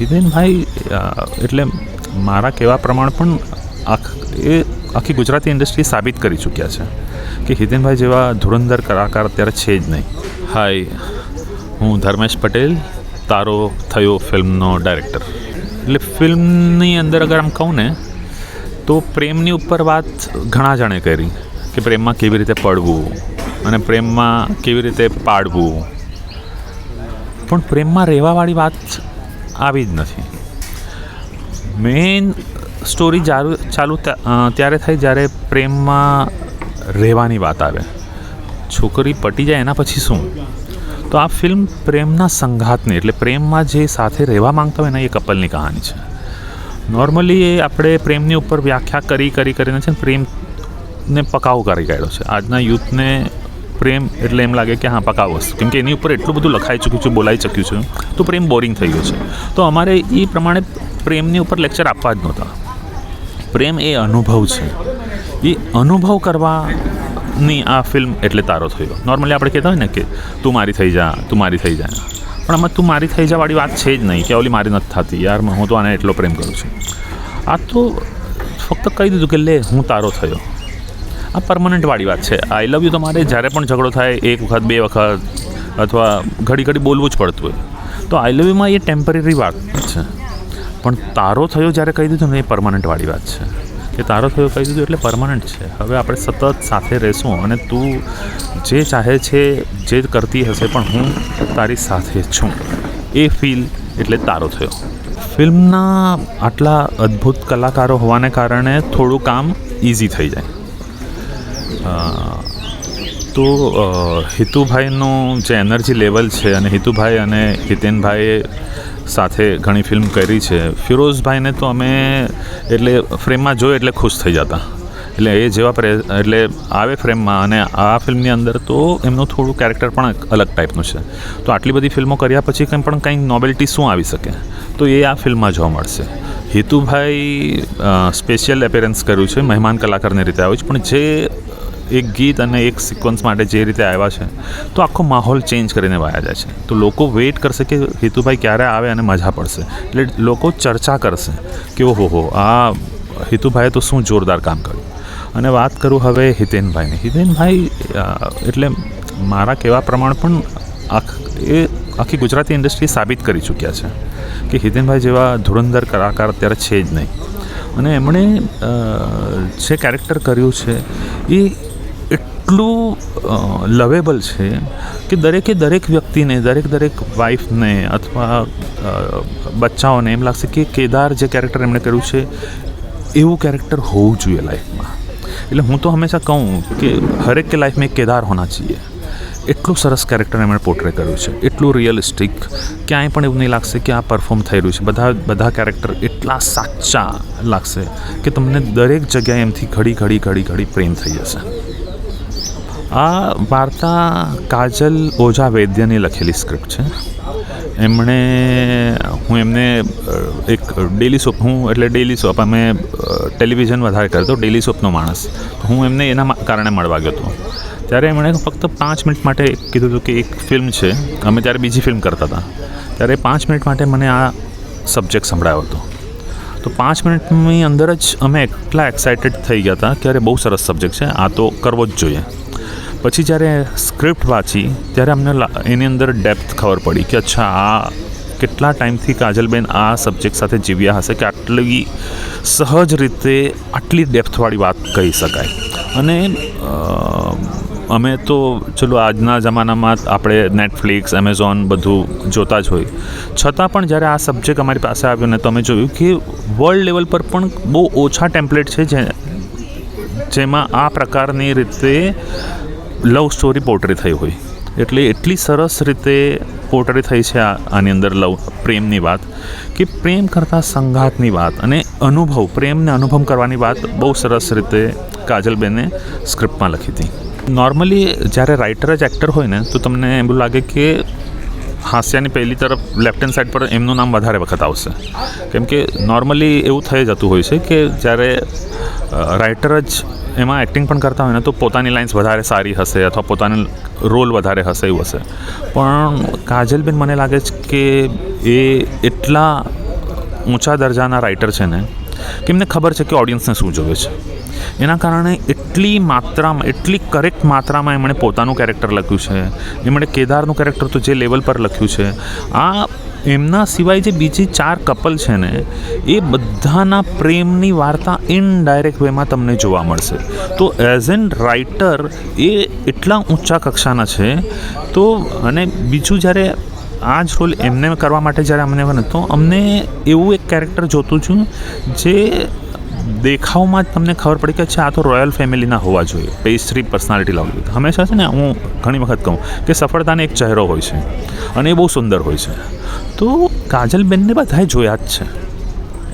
હિતેનભાઈ એટલે મારા કહેવા પ્રમાણે પણ આખ એ આખી ગુજરાતી ઇન્ડસ્ટ્રી સાબિત કરી ચૂક્યા છે. કે હિતેનભાઈ જેવા ધુરંધર કલાકાર અત્યારે છે જ નહીં. હાય હું ધર્મેશ પટેલ તારો થયો ફિલ્મનો ડાયરેક્ટર. એટલે ફિલ્મની અંદર અગર આમ કહું ને તો પ્રેમની ઉપર વાત ઘણા જણે કરી કે પ્રેમમાં કેવી રીતે પડવું અને પ્રેમમાં કેવી રીતે પાડવું. પણ પ્રેમમાં રહેવાવાળી વાત આવી જ નથી. મેઇન સ્ટોરી ચાલુ ચાલુ ત્યારે થાય જ્યારે પ્રેમમાં રહેવાની વાત આવે. છોકરી પટી જાય એના પછી શું? તો આ ફિલ્મ પ્રેમના સંઘાતની, એટલે પ્રેમમાં જે સાથે રહેવા માંગતા હોય ને એ કપલની કહાની છે. નોર્મલી એ આપણે પ્રેમની ઉપર વ્યાખ્યા કરી કરી, કરીને છે ને પ્રેમને પકાવ કરી કાઢ્યો છે. આજના યુથને પ્રેમ એટલે એમ લાગે કે હા પકા વસ્તુ કેમ કે એની ઉપર એટલું બધું લખાઈ ચૂક્યું છે, બોલાઈ ચૂક્યું છે, તો પ્રેમ બોરિંગ થઈ ગયો છે. તો અમારે એ પ્રમાણે પ્રેમની ઉપર લેક્ચર આપવા જ નહોતા. પ્રેમ એ અનુભવ છે. એ અનુભવ કરવાની આ ફિલ્મ એટલે તારો થયો. નોર્મલી આપણે કહેતા હોય ને કે, તું મારી થઈ જા, તું મારી થઈ જા. પણ આમાં તું મારી થઈ જવાળી વાળી વાત છે જ નહીં, કે ઓલી મારી નથી થતી. યાર, હું તો આને એટલો પ્રેમ કરું છું. આ તો ફક્ત કહી દીધું કે લે, હું તારો થયો. આ પરમનન્ટવાળી વાત છે. આઈ લવ યુ તમારે. જ્યારે પણ ઝઘડો થાય, એક વખત, બે વખત, અથવા ઘડી ઘડી બોલવું જ પડતું હોય. તો આઈ લવ યુમાં એ ટેમ્પરરી વાત છે. પણ તારો થયો જ્યારે કહી દીધું ને, એ પરમનન્ટવાળી વાત છે. કે તારો થયો કહી દીધું એટલે પરમનન્ટ છે. હવે આપણે સતત સાથે રહેશું અને તું જે ચાહે છે, જે કરતી હશે પણ હું તારી સાથે છું. એ ફીલ એટલે તારો થયો. ફિલ્મના આટલા અદ્ભુત કલાકારો હોવાને કારણે થોડું કામ ઇઝી થઈ જાય. તો હિતુભાઈનું જે એનર્જી લેવલ છે અને હિતુભાઈ અને હિતેનભાઈએ સાથે ઘણી ફિલ્મ કરી છે, ફિરોઝભાઈને તો અમે એટલે ફ્રેમમાં જોઈ એટલે ખુશ થઈ જતા. એટલે એ જેવા પ્રે, એટલે આવે ફ્રેમમાં અને આ ફિલ્મની અંદર તો એમનું થોડું કેરેક્ટર પણ અલગ ટાઈપનું છે. તો આટલી બધી ફિલ્મો કર્યા પછી કંઈ પણ કંઈ નોબેલ્ટી શું આવી શકે? તો એ આ ફિલ્મમાં જોવા મળશે. હિતુભાઈ સ્પેશિયલ એપિયરન્સ કર્યું છે, મહેમાન કલાકારની રીતે આવ્યું છે, પણ જે એક ગીત અને એક સિક્વન્સ માટે જે રીતે આવ્યા છે, તો આખો માહોલ ચેન્જ કરીને વાયા જાય છે. તો લોકો વેઇટ કરશે કે હિતુભાઈ ક્યારે આવે અને મજા પડશે. એટલે લોકો ચર્ચા કરશે કે ઓહો હો, આ હિતુભાઈએ તો શું જોરદાર કામ કર્યું. અને વાત કરું હવે હિતેનભાઈની. હિતેનભાઈ એટલે મારા કહેવા પ્રમાણે પણ આખ, એ આખી ગુજરાતી ઇન્ડસ્ટ્રી સાબિત કરી ચૂક્યા છે કે હિતેનભાઈ જેવા ધુરંધર કલાકાર અત્યારે છે જ નહીં. અને એમણે જે કેરેક્ટર કર્યું છે, એ એટલું લવેબલ છે કે દરેકે દરેક વ્યક્તિને દરેક દરેક વાઈફને અથવા અ, બચ્ચાઓને એમ લાગશે કે કેદાર જે કેરેક્ટર એમણે કર્યું છે એવું કેરેક્ટર હોવું જોઈએ લાઈફમાં એટલે હું તો હંમેશા કહું કે હરેક કે લાઈફ મેં એક કેદાર હોના चाहिए એટલું સરસ કેરેક્ટર એમણે પોર્ટ્રે કર્યું છે એટલું રિયલિસ્ટિક ક્યાંય પણ એવું નહીં લાગશે કે આ પરફોર્મ થઈ રહ્યું છે બધા બધા કેરેક્ટર એટલા સાચા લાગશે કે તમને દરેક જગ્યાએ એમથી ઘડી ઘડી ઘડી ઘડી પ્રેમ થઈ જશે આ વાર્તા કાજલ ઓઝા વૈદ્યની લખેલી સ્ક્રિપ્ટ છે. એમણે, હું એમને એક ડેલી સોપ, હું એટલે ડેલી સોપ, અમે ટેલિવિઝન વધારે કરતો, ડેલી સોપનો માણસ. હું એમને એના કારણે મળવા ગયો હતો. ત્યારે એમણે ફક્ત પાંચ મિનિટ માટે કીધું હતું કે એક ફિલ્મ છે, અમે ત્યારે બીજી ફિલ્મ કરતા હતા. ત્યારે પાંચ મિનિટ માટે મને આ સબ્જેક્ટ સંભળાયો હતો. તો પાંચ મિનિટની અંદર જ અમે એટલા એક્સાઇટેડ થઈ ગયા હતા કે અરે બહુ સરસ સબ્જેક્ટ છે, આ તો કરવો જ જોઈએ. પછી જ્યારે સ્ક્રિપ્ટ વાંચી, ત્યારે અમને એની અંદર ડેપ્થ ખબર પડી કે અચ્છા, આ કેટલા ટાઈમથી કાજલબેન આ સબ્જેક્ટ સાથે જીવ્યા હશે કે આટલી સહજ રીતે આટલી ડેપ્થવાળી વાત કહી શકાય. અને અમે તો, ચલો, આજના જમાનામાં આપણે નેટફ્લિક્સ એમેઝોન બધું જોતા જ હોય. છતાં પણ જ્યારે આ સબ્જેક્ટ અમારી પાસે આવ્યો ને તો અમે જોયું કે વર્લ્ડ લેવલ પર પણ બહુ ઓછા ટેમ્પલેટ છે જે, જેમાં આ પ્રકારની રીતે લવ સ્ટોરી પોર્ટ્રે થઈ હોય. એટલે એટલી સરસ રીતે પોર્ટ્રે થઈ છે આની અંદર લવ પ્રેમની વાત કે પ્રેમ કરતાં સંઘાતની વાત અને અનુભવ, પ્રેમને અનુભવ કરવાની વાત બહુ સરસ રીતે કાજલબેને સ્ક્રિપ્ટમાં લખી હતી. નોર્મલી જ્યારે રાઇટર જ એક્ટર હોય ને, તો તમને એવું લાગે કે હાસ્યાની પહેલી તરફ લેફ્ટ હેન્ડ સાઈડ પર એમનું નામ વધારે વખત આવશે. કેમ કે નોર્મલી એવું થઈ જતું હોય છે કે જ્યારે રાઇટર જ એમાં એક્ટિંગ પણ કરતા હોય ને તો પોતાની લાઇન્સ વધારે સારી હશે અથવા પોતાનો રોલ વધારે હશે એવું હશે. પણ કાજલબેન મને લાગે છે કે એ એટલા ઊંચા દરજાના રાઇટર છે ને કે એમને ખબર છે કે ઓડિયન્સને શું જોવે છે. એના કારણે એટલી માત્રામાં, એટલી કરેક્ટ માત્રામાં એમણે પોતાનું કેરેક્ટર લખ્યું છે. એમણે કેદારનું કેરેક્ટર તો જે લેવલ પર લખ્યું છે. આ એમના સિવાય જે બીજી ચાર કપલ છે ને, એ બધાના પ્રેમની વાર્તા ઇનડાયરેક્ટ વેમાં તમને જોવા મળશે. તો એઝ એન રાઇટર એ એટલા ઊંચા કક્ષાના છે, તો અને બીજું જ્યારે આ જ રોલ એમને કરવા માટે જ્યારે અમને બને, તો અમને એવું એક કેરેક્ટર જોતું છું જે દેખાવમાં જ તમને ખબર પડી કે છે આ તો રોયલ ફેમિલીના હોવા જોઈએ પેસ્ટ્રી પર્સનાલિટી લાવવી હંમેશા છે ને, હું ઘણી વખત કહું કે સફળતાને એક ચહેરો હોય છે અને એ બહુ સુંદર હોય છે. તો કાજલબેનને બધાએ જોયા જ છે.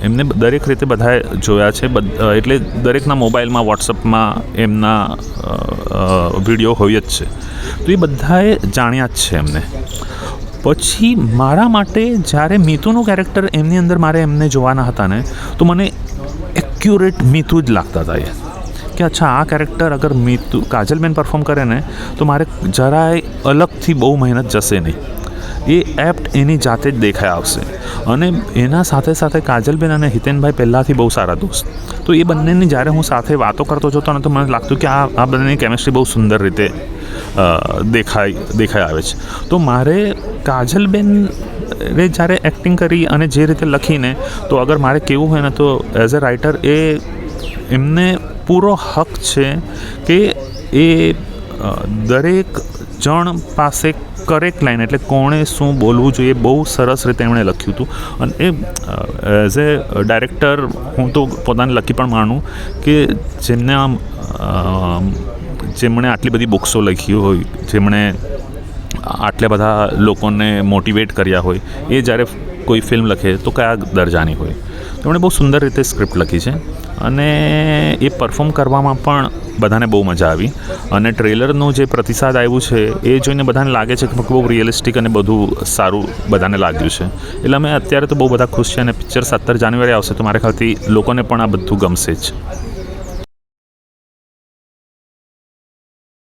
એમને દરેક રીતે બધાએ જોયા છે. એટલે દરેકના મોબાઈલમાં વોટ્સઅપમાં એમના વીડિયો હોય જ છે. તો એ બધાએ જાણ્યા જ છે એમને. પછી મારા માટે જ્યારે મીતુનું કેરેક્ટર એમની અંદર મારે એમને જોવાના હતા ને, તો મને એક્યુરેટ મીતુ જ લાગતા હતા એ. કે અચ્છા, આ કેરેક્ટર અગર મીતુ કાજલબેન પરફોર્મ કરે ને, તો મારે જરાય અલગથી બહુ મહેનત જશે નહીં. એ એપ્ટ એની જાતે જ દેખાઈ આવશે. અને એના સાથે સાથે કાજલબેન અને હિતેનભાઈ પહેલાંથી બહુ સારા દોસ્ત. તો એ બંનેની જ્યારે હું સાથે વાતો કરતો જતો ને તો મને લાગતું કે આ આ બંનેની કેમિસ્ટ્રી બહુ સુંદર રીતે દેખાય, દેખાઈ આવે છે. તો મારે કાજલબેન એ જ્યારે એક્ટિંગ કરી અને જે રીતે લખીને, તો અગર મારે કેવું હોય ને તો એઝ અ રાઇટર એ એમને પૂરો હક છે કે એ દરેક જણ પાસે કરેક્ટ લાઈન એટલે કોણે શું બોલવું જોઈએ બહુ સરસ રીતે એમણે લખ્યું હતું. અને એ એઝ એ ડાયરેક્ટર હું તો પોતાને લકી પણ માનું કે જેમને આમ જેમણે આટલી બધી બુક્સો લખી હોય, જેમણે આટલા બધા લોકોને મોટિવેટ કર્યા હોય, એ જ્યારે કોઈ ફિલ્મ લખે તો કયા દરજાની હોય? તો એમણે બહુ સુંદર રીતે સ્ક્રિપ્ટ લખી છે અને એ પરફોર્મ કરવામાં પણ બધાને બહુ મજા આવી. અને ટ્રેલરનું જે પ્રતિસાદ આવ્યું છે, એ જોઈને બધાને લાગે છે કે બહુ રિયલિસ્ટિક અને બધું સારું બધાને લાગ્યું છે. એટલે અમે અત્યારે તો બહુ બધા ખુશ છે અને પિક્ચર સત્તર જાન્યુઆરી આવશે તો મારા ખ્યાલથી લોકોને પણ આ બધું ગમશે જ.